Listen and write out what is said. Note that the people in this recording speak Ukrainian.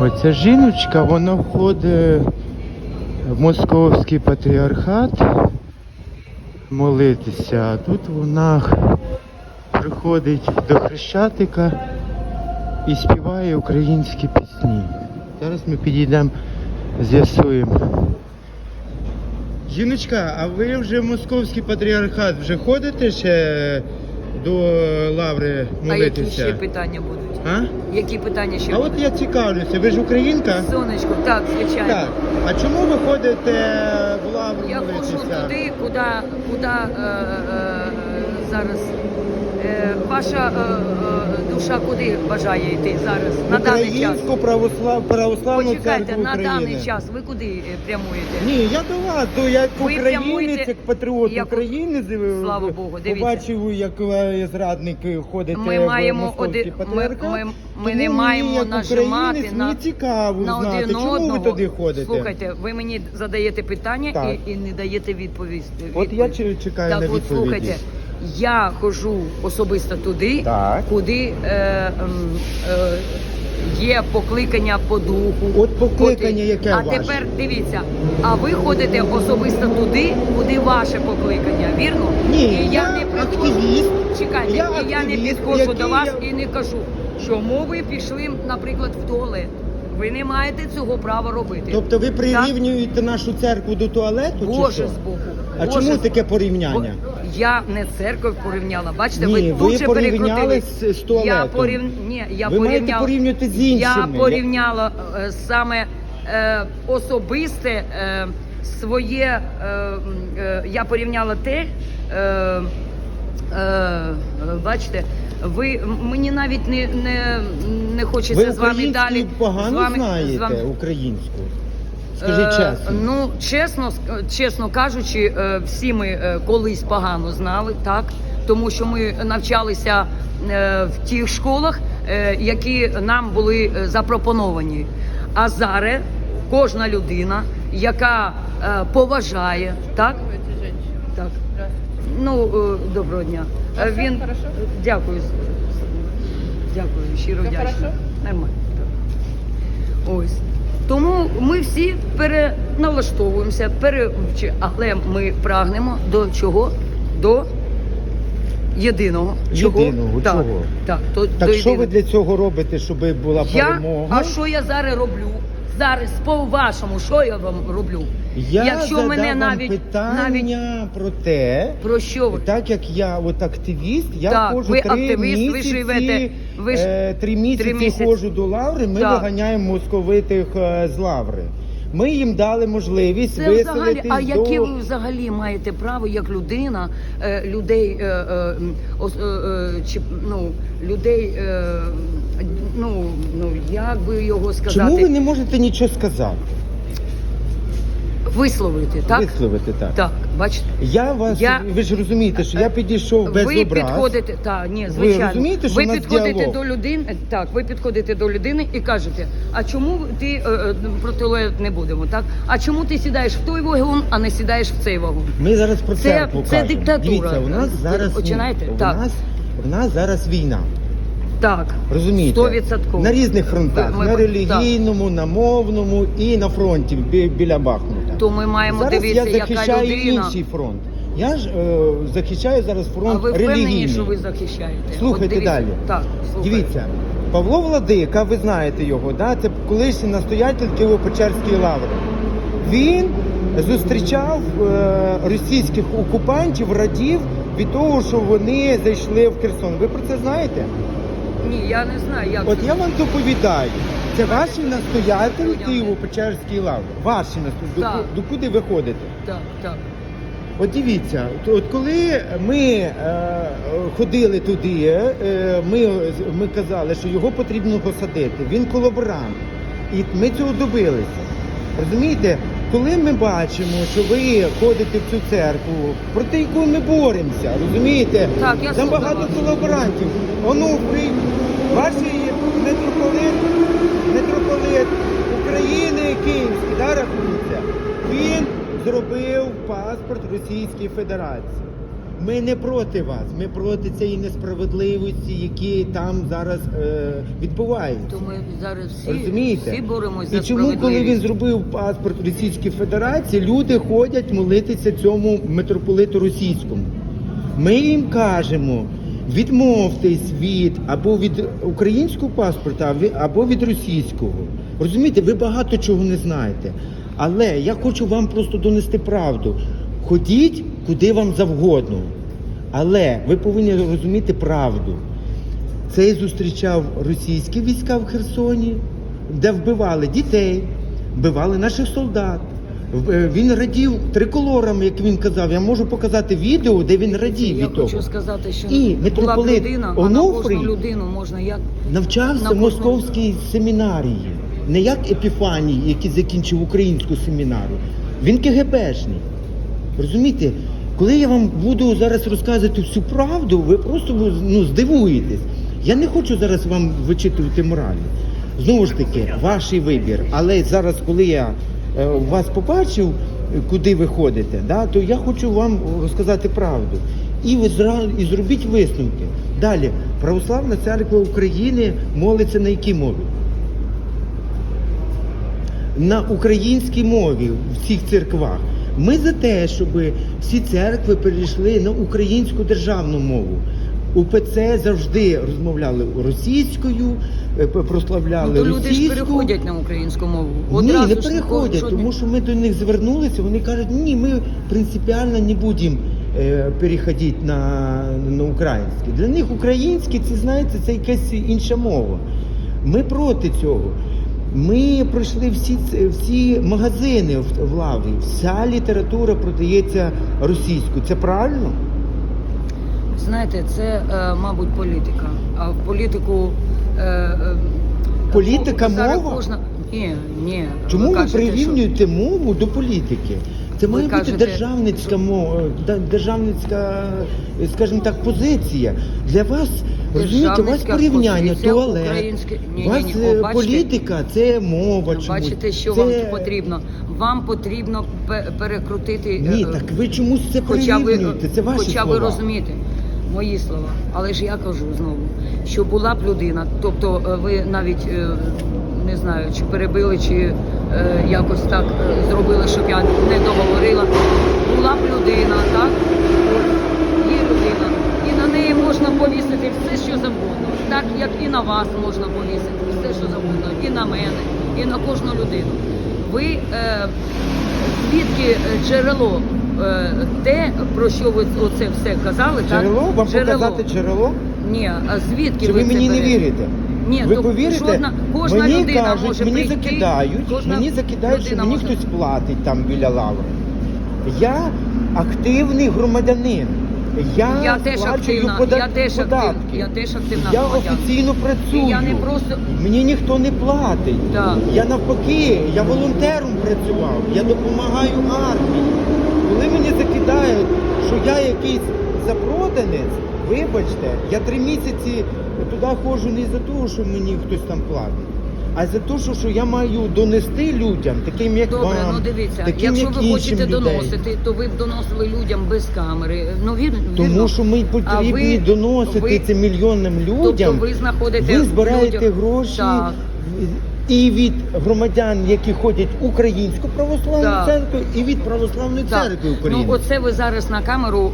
Оця жіночка, вона входить в московський патріархат молитися, а тут вона приходить до Хрещатика і співає українські пісні. Зараз ми підійдемо, з'ясуємо. Жіночка, а ви вже в московський патріархат вже ходите ще до лаври А які ще молитися? питання будуть? А? Які питання ще А от я цікавлюся, ви ж українка? Сонечко, так, звичайно. Так. А чому ви ходите в лавру Я ходжу молитися? туди, куди, куди е, е, зараз е, ваша е, е, душа куди бажає йти зараз на даний час. Православ... православну Почекайте, церкву на України. даний час ви куди е, прямуєте? Ні, я до вас, то як Ви українець, прямуєте- як патріот як- України, з- Слава Богу, дивіться. побачив, як ви зрадники ходите Ми в маємо московський оди- ми- патріархат. ми- ми Тому не маємо як нажимати українець, на- мені цікаво на знати, один чому одного. ви туди ходите. Слухайте, ви мені задаєте питання Так. і, і не даєте відповісти. От я чи- чекаю так, на от відповіді. слухайте, я хожу особисто туди, Так. куди е, м, е, є покликання по духу. От покликання, Куди- яке А ваше? тепер дивіться, а ви ходите особисто туди, куди ваше покликання, вірно? Ні, і я, я не активіст. Чекайте, Я і я не активіст, підходжу до який вас я- і не кажу, чому ви пішли, наприклад, в туалет. Ви не маєте цього права робити. Тобто ви прирівнюєте нашу церкву до туалету? чи Боже що? з боку. А Боже чому таке порівняння? Я не церкву порівняла. Бачите, Ні, ви ви тут же порівняли перекрутили. з- з туалетом. Я порів... Ні, я Ви маєте порівняла... порівнювати з Я іншими. порівняла е, саме е, особисте е, своє. Е, м, е, я порівняла те. Е, е, бачите, ви м- мені навіть не, не, не хочеться Ви з вами українську далі. погано з вами, знаєте з вами- українську? Скажіть Е, чесно. Ну, чесно, чесно кажучи, е, всі ми е, колись погано знали, так? Тому що ми навчалися в тих школах, які нам були запропоновані. А зараз кожна людина, яка поважає, так? Так. Ну, доброго дня. Він дякую. Дякую, щиро вдячна. Нормально. так. Ось. Тому ми всі переналаштовуємося, перевчи, але ми прагнемо до чого? До єдиного. Чого? Єдиного, так, чого? Так, то, Так до що ви єдиного. для цього робите, щоб була Я, перемога? а що я зараз роблю? Зараз по-вашому, що я вам роблю? Я Якщо задав мене вам навіть, питання навіть про те, про що ви? так як я от активіст, я Так, ходжу ви три активіст, ви місяці, живете- ви ж е, три місяці три місяці. ходжу до лаври, ми Так. виганяємо московитих е, з лаври. Ми їм дали можливість Це взагалі, а яке до... ви взагалі маєте право як людина, е, людей, е, е, м, ос- е, е, чи, ну, людей, е, ну, ну, як би його сказати, Чому ви не можете нічого сказати? висловити, так? Висловити так. Так, бачите. Я вас, Я- ви ж розумієте, що я підійшов без ви образ. підходите, так, ні, звичайно. розумієте, що ви в нас підходите діалог? до людини, так, ви підходите до людини і кажете, а чому ти е, е, про туалет не будемо, так? А чому ти сідаєш в той вагон, а не сідаєш в цей вагон? Ми зараз про Це- церкву це кажемо. диктатура. Дивіться, у нас зараз починаєте? у Так. нас у нас зараз війна. Так, Розумієте? Стовідсотково. На різних фронтах, Ми- на релігійному, на мовному і на фронті бі- біля Бахмута. То ми маємо зараз дивитися, я яка людина. інший фронт. Я ж е, захищаю зараз А фронт ви впевнені, релігійний. що ви захищаєте? Слухайте От далі. Так, слухаю. Дивіться, Павло Владика, ви знаєте його, да? це колишній настоятель Києво-Печерської лаври. Він зустрічав е, російських окупантів, радів від того, що вони зайшли в Херсон. Ви про це знаєте? Ні, я не знаю, як От це. я вам доповідаю. Це ваші настоятель Людям. Києво-Печерської лаври. Ваші настоятель. Так. До, куди ви ходите? Так, так. От дивіться, от, от коли ми е, ходили туди, е, ми, ми казали, що його потрібно посадити. Він колаборант. І ми цього добилися. Розумієте, коли ми бачимо, що ви ходите в цю церкву, проти яку ми боремося, розумієте? Так, я Там багато колаборантів. Онуфрій, ваш митрополит, митрополит України Київський, да, рахується, він зробив паспорт Російської Федерації. Ми не проти вас. Ми проти цієї несправедливості, які там зараз е, відбуваються. То ми зараз всі, Розумієте? всі боремось І чому, коли він зробив паспорт Російської Федерації, люди ходять молитися цьому митрополиту російському? Ми їм кажемо. Відмовтесь від або від українського паспорта, або від російського. Розумієте, ви багато чого не знаєте. Але я хочу вам просто донести правду. Ходіть куди вам завгодно. Але ви повинні розуміти правду. Цей зустрічав російські війська в Херсоні, де вбивали дітей, вбивали наших солдат. Е, Він радів триколорами, як він казав. Я можу показати відео, де він радів Я від того. хочу сказати, що І була б людина, а на кожну людину можна як Навчався На в московській семінарії, не як Епіфаній, який закінчив українську семінарію. Він КГБшний. Розумієте, коли я вам буду зараз розказувати всю правду, ви просто ну, здивуєтесь. Я не хочу зараз вам вичитувати моралі. Знову ж таки, ваш вибір. Але зараз, коли я е, вас побачив, куди ви ходите, да, то я хочу вам розказати правду. І ви і зробіть висновки. Далі, Православна церква України молиться на якій мові? на українській мові в всіх церквах. Ми за те, щоб всі церкви перейшли на українську державну мову. УПЦ завжди розмовляли російською, е, прославляли ну, то люди ж переходять на українську мову. Ні, не переходять, тому що ми до них звернулися, вони кажуть, ні, ми принципіально не будемо е, переходити на, на українське. Для них українське, це знаєте, це якась інша мова. Ми проти цього. Ми пройшли всі, всі магазини в, в лаврі. Вся література продається російською. Це правильно? Знаєте, це, е, мабуть, політика. А в політику е, е, Політика мова? Кожна... Ні, ні. Чому ви, кажете, що- прирівнюєте мову до політики? Це має бути кажете, державницька мова, державницька, е, скажімо так, позиція. Для вас розумієте, у вас порівняння, туалет. українське- Ні, у вас ні, ні. е, О, бачите? політика це мова. Чомусь. Бачите, що Це- вам потрібно? Вам потрібно пе- перекрутити. Ні, е, так ви чомусь це Хоча ви. Це ваші хоча слова. ви розумієте мої слова, але ж я кажу знову, що була б людина, тобто е, ви навіть е, не знаю, чи перебили, чи е, якось так зробили, щоб я не договорила. Була б людина, так? Є людина, і на неї можна повісити все, що завгодно, так як і на вас можна повісити все, що завгодно, і на мене, і на кожну людину. Ви звідки джерело? Е, Те, про що ви оце все казали, Джерело? так? Вам показати джерело? Ні, а звідки Чи ви це мені не берете? вірите? Ні, ви то повірите? жодна- кожна мені людина кажуть, може мені прийти, закидають, кожна мені закидають, що людина мені може- хтось платить там біля лаври. Я активний громадянин. Я, Я теж сплачую активна, пода- я теж податки. я теж активна Я громадянка. офіційно працюю. І я не просто- Мені ніхто не платить. Так. Я навпаки, я волонтером працював, я допомагаю армії. Коли що я якийсь запроданець, вибачте, я три місяці туди ходжу не за того, що мені хтось там платить. А за те, що, що я маю донести людям, таким як Добре, вам, ну дивіться, таким якщо як ви хочете людей. доносити, то ви б доносили людям без камери. Ну вірно, Тому що ми потрібні ви- доносити ви- це мільйонним людям. Тобто ви знаходите Ви збираєте людям- гроші Так. І від громадян, які ходять в українську православну Да. церкву, і від православної Так. церкви України. Ну оце ви зараз на камеру.